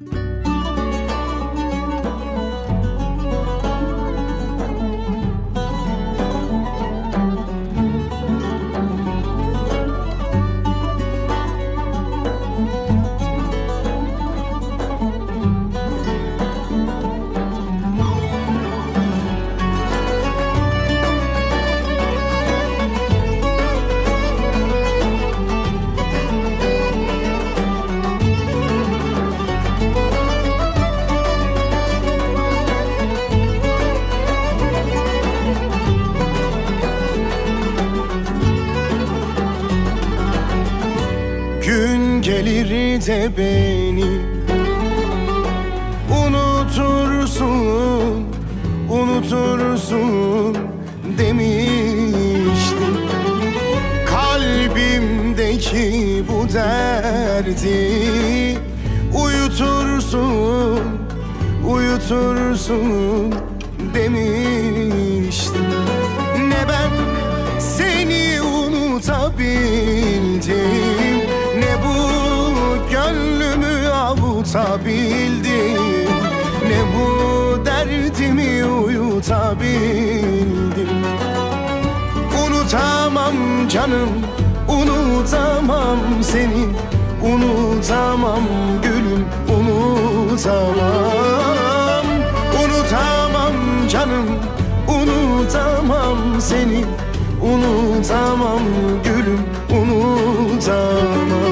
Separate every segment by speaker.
Speaker 1: you gelir de beni. Unutursun, unutursun demiştim. Kalbimdeki bu derdi Uyutursun, uyutursun demiştim avutabildim Ne bu derdimi uyutabildim? Unutamam canım, unutamam seni. Unutamam gülüm, unutamam. Unutamam canım, unutamam seni. Unutamam gülüm, Unutamam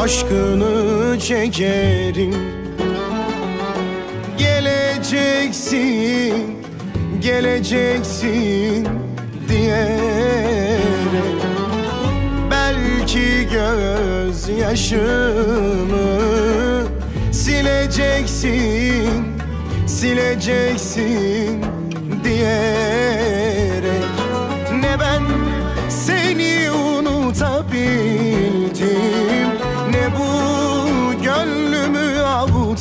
Speaker 1: aşkını çekerim. Geleceksin, geleceksin diyerek. Belki gözyaşımı sileceksin, sileceksin diyerek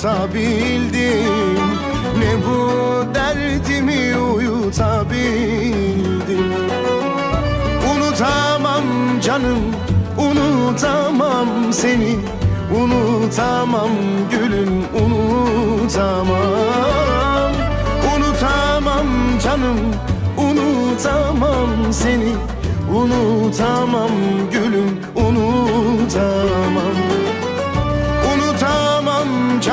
Speaker 1: avutabildim Ne bu derdimi uyutabildim? Unutamam canım, unutamam seni. Unutamam gülüm, unutamam. Unutamam canım, unutamam seni. Unutamam gülüm, Unutamam